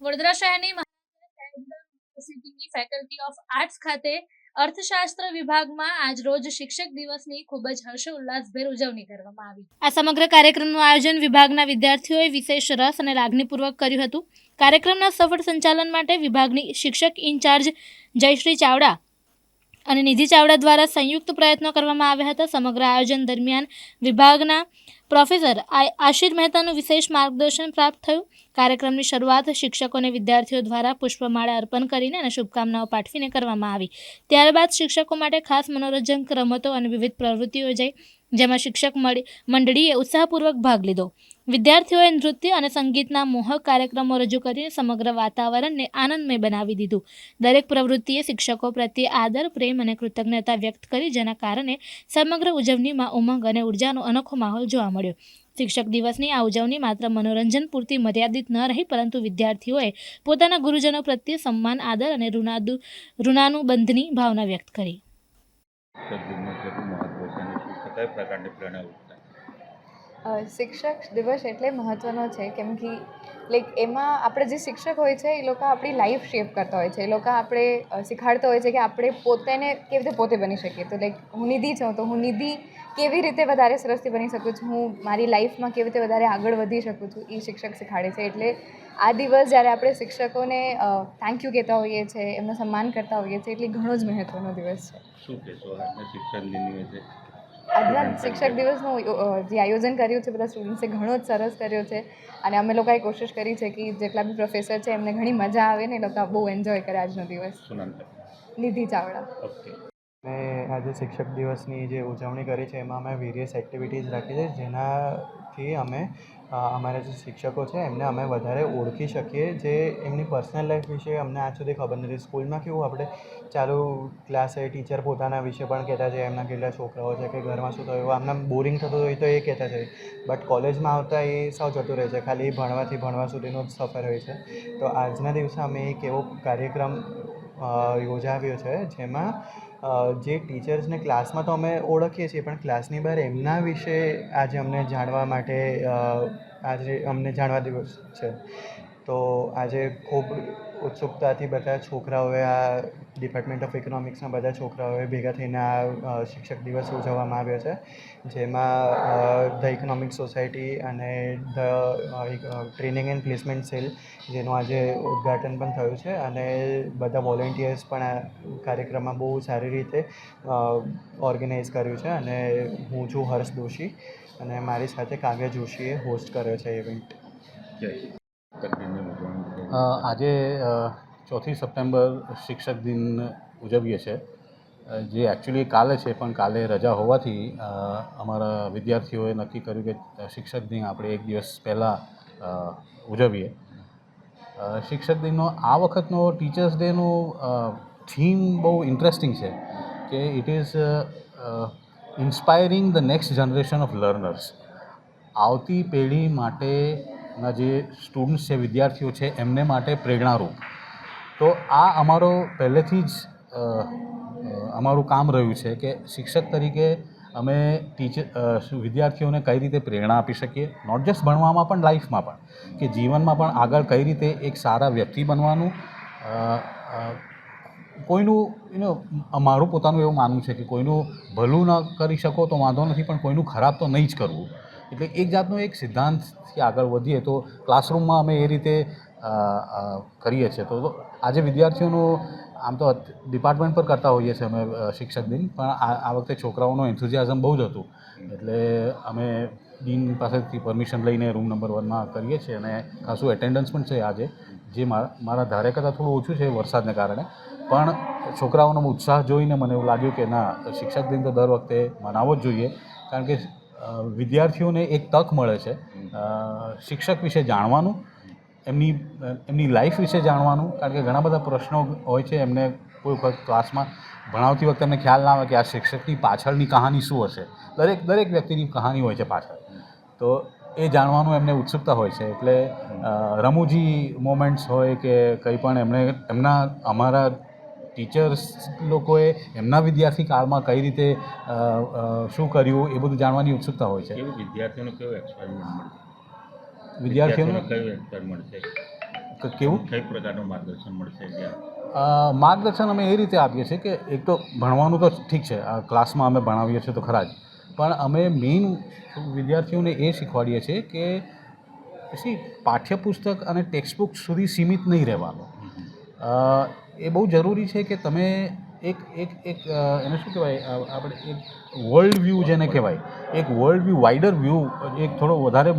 વડોદરા શહેરની યુનિવર્સિટીની faculty of arts ખાતે અર્થશાસ્ત્ર વિભાગમાં આજ રોજ શિક્ષક દિવસની ખૂબ જ હર્ષોલ્લાસભેર ઉજવણી કરવામાં આવી. આ સમગ્ર કાર્યક્રમનું આયોજન વિભાગના વિદ્યાર્થીઓએ વિશેષ રસ અને લાગણીપૂર્વક કર્યું હતું. કાર્યક્રમના સફળ સંચાલન માટે વિભાગની શિક્ષક ઇન્ચાર્જ જયશ્રી ચાવડા અને નિધિ ચાવડા દ્વારા સંયુક્ત પ્રયત્નો કરવામાં આવ્યા હતા. સમગ્ર આયોજન દરમિયાન વિભાગના પ્રોફેસર આશિર મહેતાનું વિશેષ માર્ગદર્શન પ્રાપ્ત થયું. કાર્યક્રમની શરૂઆત શિક્ષકો અને વિદ્યાર્થીઓ દ્વારા પુષ્પમાળા અર્પણ કરીને અને શુભકામનાઓ પાઠવીને કરવામાં આવી. ત્યારબાદ શિક્ષકો માટે ખાસ મનોરંજક રમતો અને વિવિધ પ્રવૃત્તિઓ યોજાઈ, જેમાં શિક્ષક મળી- મંડળીએ ઉત્સાહપૂર્વક ભાગ લીધો. વિદ્યાર્થીઓએ નૃત્ય અને સંગીતના મોહક કાર્યક્રમો રજૂ કરીને સમગ્ર વાતાવરણને આનંદમય બનાવી દીધું. દરેક પ્રવૃત્તિએ શિક્ષકો પ્રત્યે આદર, પ્રેમ અને કૃતજ્ઞતા વ્યક્ત કરી, જેના કારણે સમગ્ર ઉજવણીમાં ઉમંગ અને ઉર્જાનો અનોખો માહોલ જોવા મળ્યો. શિક્ષક દિવસની આ ઉજવણી માત્ર મનોરંજન પૂરતી મર્યાદિત ન રહી, પરંતુ વિદ્યાર્થીઓએ પોતાના ગુરુજનો પ્રત્યે સન્માન, આદર અને ઋણાદુ, ઋણાનુબંધની ભાવના વ્યક્ત કરી. પ્રકારની શિક્ષક દિવસ એટલે મહત્ત્વનો છે. કેમ કે લાઈક એમાં આપણે જે શિક્ષક હોય છે એ લોકો આપણી લાઈફ શેપ કરતા હોય છે. એ લોકો આપણે અ, શીખવાડતા હોય છે કે આપણે પોતેને કેવી રીતે પોતે બની શકીએ. તો લાઈક હું નિધિ છું તો હું નિધિ કેવી રીતે વધારે સરસથી બની શકું છું? હું મારી લાઈફમાં કેવી રીતે વધારે આગળ વધી શકું છું? એ શિક્ષક શીખવાડે છે. એટલે આ દિવસ જ્યારે આપણે શિક્ષકોને થેન્ક યુ કહેતા હોઈએ છીએ એમનું સન્માન કરતા હોઈએ છીએ એટલે ઘણો જ મહત્ત્વનો દિવસ છે. શું કહેશો? આજના શિક્ષક દિન આજના શિક્ષક દિવસનું જે આયોજન કર્યું છે બધા સ્ટુડન્ટ્સે ઘણો જ સરસ કર્યો છે. અને અમે લોકોએ કોશિશ કરી છે કે જેટલા બી પ્રોફેસર છે એમને ઘણી મજા આવે ને એ લોકો બહુ એન્જોય કરે આજનો દિવસ. નિધિ ચાવડા. ઓકે. મેં આજે શિક્ષક દિવસની જે ઉજવણી કરી છે એમાં અમે વેરિયસ એક્ટિવિટીઝ રાખી છે જેનાથી અમે અમારા જે શિક્ષકો છે એમને અમે વધારે ઓળખી શકીએ. જે એમની પર્સનલ લાઈફ વિશે અમને આજ સુધી ખબર નથી. સ્કૂલમાં કેવું આપણે ચાલુ ક્લાસે ટીચર પોતાના વિશે પણ કહેતા છે એમના કેટલા છોકરાઓ છે કે ઘરમાં શું થયું આમને બોરિંગ થતું હોય તો એ કહેતા છે બટ કોલેજમાં આવતા એ સાવ જતું રહે છે. ખાલી ભણવાથી ભણવા સુધીનો જ સફર હોય છે. તો આજના દિવસે અમે એક એવો કાર્યક્રમ યોજાવ્યો છે જેમાં જે ટીચર્સને ક્લાસમાં તો અમે ઓળખીએ છીએ, પણ ક્લાસની બહાર એમના વિશે આજે અમને જાણવા માટે આજે અમને જાણવા દિવસ છે. તો આજે ખૂબ ઉત્સુકતાથી બધા છોકરાઓએ આ ડિપાર્ટમેન્ટ ઓફ ઇકોનોમિક્સના બધા છોકરાઓએ ભેગા થઈને આ શિક્ષક દિવસ ઉજવવામાં આવ્યો છે. જેમાં ધ ઇકોનોમિક સોસાયટી અને the training and placement cell જેનું આજે ઉદ્ઘાટન પણ થયું છે. અને બધા વોલેન્ટિયર્સ પણ આ કાર્યક્રમમાં બહુ સારી રીતે ઓર્ગેનાઇઝ કર્યું છે. અને હું છું હર્ષ દોશી અને મારી સાથે કાવ્ય જોશીએ હોસ્ટ કર્યો છે ઇવેન્ટ જય આજે ચોથી સપ્ટેમ્બર શિક્ષક દિન ઉજવીએ છીએ જે એકચ્યુઅલી કાલે છે, પણ કાલે રજા હોવાથી અમારા વિદ્યાર્થીઓએ નક્કી કર્યું કે શિક્ષક દિન આપણે એક દિવસ પહેલાં ઉજવીએ. શિક્ષક દિનનો આ વખતનો ટીચર્સ ડેનો થીમ બહુ ઇન્ટરેસ્ટિંગ છે કે it is inspiring the next generation of learners આવતી પેઢી માટેના જે સ્ટુડન્ટ્સ છે, વિદ્યાર્થીઓ છે, એમને માટે પ્રેરણારૂપ. તો આ અમારો પહેલેથી જ અમારું કામ રહ્યું છે કે શિક્ષક તરીકે અમે ટીચર વિદ્યાર્થીઓને કઈ રીતે પ્રેરણા આપી શકીએ? નોટ જસ્ટ ભણવામાં પણ લાઈફમાં પણ. કે જીવનમાં પણ આગળ કઈ રીતે એક સારા વ્યક્તિ બનવાનું કોઈનું યુ નો મારું પોતાનું એવું માનવું છે કે કોઈનું ભલું ન કરી શકો તો વાંધો નથી, પણ કોઈનું ખરાબ તો નહીં જ કરવું. એટલે એક જાતનો એક સિદ્ધાંતથી આગળ વધીએ તો ક્લાસરૂમમાં અમે એ રીતે કરીએ છીએ. તો આજે વિદ્યાર્થીઓનું આમ તો ડિપાર્ટમેન્ટ પર કરતા હોઈએ છીએ અમે શિક્ષક દિન પણ આ વખતે છોકરાઓનો એન્થુઝિયાઝમ બહુ જ હતું. એટલે અમે ડીન પાસેથી પરમિશન લઈને રૂમ નંબર વનમાં કરીએ છીએ અને ખાસું એટેન્ડન્સ પણ છે આજે. જે મારા ધારે કરતાં થોડું ઓછું છે વરસાદને કારણે. પણ છોકરાઓનો ઉત્સાહ જોઈને મને એવું લાગ્યું કે ના શિક્ષક દિન તો દર વખતે મનાવવો જ જોઈએ. કારણ કે વિદ્યાર્થીઓને એક તક મળે છે. શિક્ષક વિશે જાણવાનું, એમની એમની લાઈફ વિશે જાણવાનું, કારણ કે ઘણા બધા પ્રશ્નો હોય છે, એમને કોઈ વખત ક્લાસમાં ભણાવતી વખતે એમને ખ્યાલ ના આવે કે આ શિક્ષકની પાછળની કહાની શું હશે. દરેક દરેક વ્યક્તિની કહાની હોય છે પાછળ. તો એ જાણવાનું એમને ઉત્સુકતા હોય છે. એટલે રમૂજી મોમેન્ટ્સ હોય કે કંઈ પણ એમણે એમના અમારા ટીચર્સ લોકોએ એમના વિદ્યાર્થી કાળમાં કઈ રીતે શું કર્યું એ બધું જાણવાની ઉત્સુકતા હોય છે. વિદ્યાર્થીઓને કેવું એક્સપેરિમેન્ટ વિદ્યાર્થીઓને? કયો એક્સપેરિમેન્ટ મળશે કેવું? કઈ પ્રકારનું માર્ગદર્શન મળશે માર્ગદર્શન અમે એ રીતે આપીએ છીએ કે એક તો ભણવાનું તો ઠીક છે આ ક્લાસમાં અમે ભણાવીએ છીએ તો ખરા જ. પણ અમે મેઇન વિદ્યાર્થીઓને એ શીખવાડીએ છીએ કે પછી પાઠ્યપુસ્તક અને ટેક્સ્ટબુક સુધી સીમિત નહીં રહેવાનું. એ બહુ જરૂરી છે કે તમે એક એક એક એને શું કહેવાય? આપણે એક વર્લ્ડ વ્યૂ જેને કહેવાય. એક વર્લ્ડ વ્યૂ વાઇડર વ્યૂ એક થોડો વધારે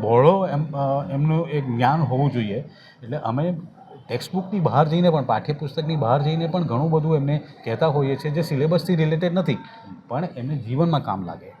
બહોળો એમ એમનું એક જ્ઞાન હોવું જોઈએ. એટલે અમે ટેક્સ્ટબુકની બહાર જઈને પણ, પાઠ્યપુસ્તકની બહાર જઈને પણ ઘણું બધું એમને કહેતા હોઈએ છીએ, જે સિલેબસથી રિલેટેડ નથી. પણ એમને જીવનમાં કામ લાગે.